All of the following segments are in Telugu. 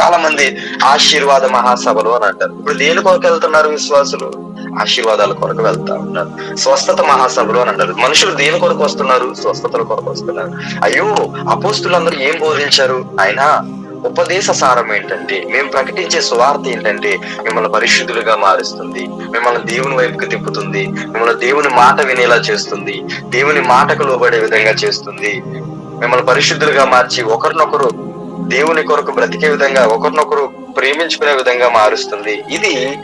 చాలా మంది ఆశీర్వాద మహాసభలు అని అంటారు. ఇప్పుడు దేని కొరకు వెళ్తున్నారు విశ్వాసులు? ఆశీర్వాదాల కొరకు వెళ్తా ఉన్నారు. స్వస్థత మహాసభలు అని అంటారు. మనుషులు దేని కొరకు వస్తున్నారు? స్వస్థతల కొరకు వస్తున్నారు. అయ్యో అపోస్తులందరూ ఏం బోధించారు? ఆయన ఉపదేశ సారం ఏంటంటే మేము ప్రకటించే సువార్త ఏంటంటే మిమ్మల్ని పరిశుద్ధులుగా మారుస్తుంది. మిమ్మల్ని దేవుని వైపుకి తిప్పుతుంది. మిమ్మల్ని దేవుని మాట వినేలా చేస్తుంది. దేవుని మాటకు లోబడే విధంగా చేస్తుంది. మిమ్మల్ని పరిశుద్ధులుగా మార్చి ఒకరినొకరు దేవుని కొరకు బ్రతికే విధంగా ఒకరినొకరు ప్రేమించుకునే విధంగా మారుస్తుంది. ఇది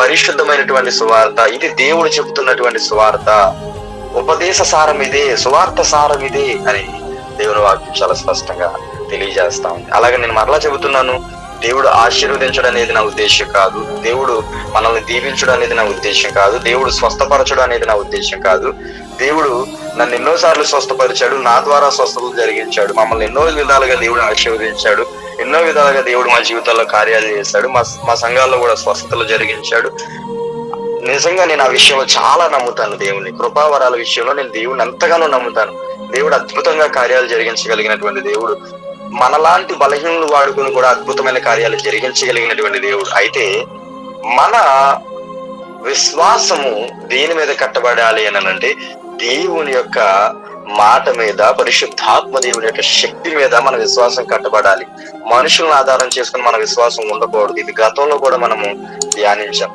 పరిశుద్ధమైనటువంటి సువార్త ఇది దేవుడు చెబుతున్నటువంటి సువార్త. ఉపదేశ సారం ఇదే సువార్త సారం ఇదే అని దేవుని వాక్యం చాలా స్పష్టంగా తెలియజేస్తా ఉంది. అలాగే నేను మరలా చెబుతున్నాను దేవుడు ఆశీర్వదించడం అనేది నా ఉద్దేశం కాదు. దేవుడు మనల్ని దీవించడం అనేది నా ఉద్దేశం కాదు. దేవుడు స్వస్థపరచడం అనేది నా ఉద్దేశం కాదు. దేవుడు నన్ను ఎన్నోసార్లు స్వస్థపరిచాడు నా ద్వారా స్వస్థతలు జరిగించాడు. మమ్మల్ని ఎన్నో విధాలుగా దేవుడు ఆశీర్వదించాడు. ఎన్నో విధాలుగా దేవుడు మా జీవితాల్లో కార్యాలు చేశాడు. మా మా సంఘాల్లో కూడా స్వస్థతలు జరిగించాడు. నిజంగా నేను ఆ విషయంలో చాలా నమ్ముతాను దేవుని కృపావరాల విషయంలో నేను దేవుని ఎంతగానో నమ్ముతాను. దేవుడు అద్భుతంగా కార్యాలు జరిగించగలిగినటువంటి దేవుడు. మనలాంటి బలహీనలు వాడుకుని కూడా అద్భుతమైన కార్యాలు జరిగించగలిగినటువంటి దేవుడు. అయితే మన విశ్వాసము దేని మీద కట్టబడాలి అని అంటే దేవుని యొక్క మాట మీద పరిశుద్ధాత్మ దేవుని యొక్క శక్తి మీద మన విశ్వాసం కట్టబడాలి. మనుషులను ఆధారం చేసుకుని మన విశ్వాసం ఉండకూడదు. ఇది గతంలో కూడా మనము ధ్యానించాం.